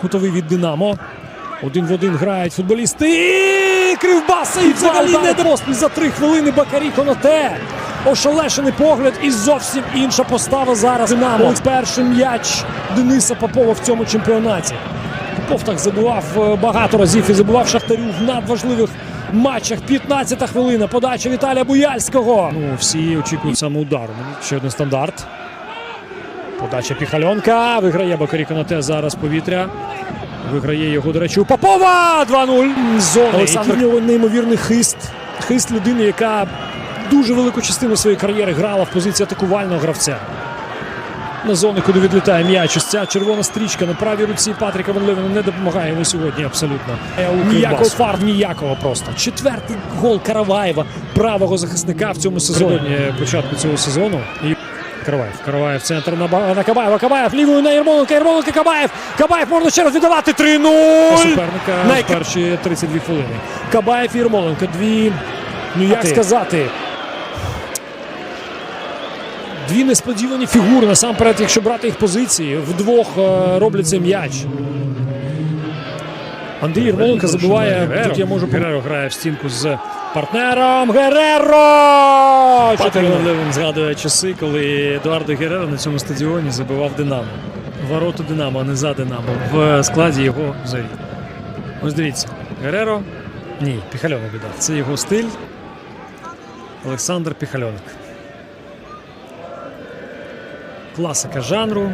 Кутовий від Динамо. Один в один грають футболісти. І Кривбаса і взагалі не поспіль за три хвилини Бакарі Коноте. Ошелешений погляд і зовсім інша постава зараз. Динамо. Перший м'яч Дениса Попова в цьому чемпіонаті. Попов так забував е, багато разів і забував Шахтарю в надважливих матчах. 15-та хвилина. Подача Віталія Буяльського. Ну, всі очікують саме удару. Ще один стандарт. Подача Піхальонка. Виграє Бакарі Конате зараз повітря. Виграє його, до речі, у Попова 2-0. Зони. Олександр нього неймовірний хист. Хист людини, яка дуже велику частину своєї кар'єри грала в позиції атакувального гравця. На зони, куди відлітає м'яч. Ось ця червона стрічка на правій руці Патріка Ванлевина не допомагає йому сьогодні абсолютно. Ніякого фарт, ніякого просто. Четвертий гол Караваєва, правого захисника в цьому сезоні. Початку цього сезону. І Караваєв. Караваєв центр на, на Кабаєва. Кабаєв лівою на Ярмоленка. Ярмоленка Кабаєв. Кабаєв можна ще раз віддавати. 3-0. Суперника На в перші 32 хвилини. Кабаєв і Ярмоленко. Дві, ну як ти? сказати, Дві несподівані фігури. Насамперед, якщо брати їх позиції, вдвох робляться роблять цей м'яч. Андрій Ярмоленко забиває. Тут я можу Гереро грає в стінку з партнером. Гереро! Чотири- Левин згадує часи, коли Едуардо Герреро на цьому стадіоні забивав Динамо. Ворота Динамо, а не за Динамо. В складі його зорі. Ось дивіться. Гереро. Ні, Піхальонок віддав. Це його стиль. Олександр Піхальонок. Класика жанру.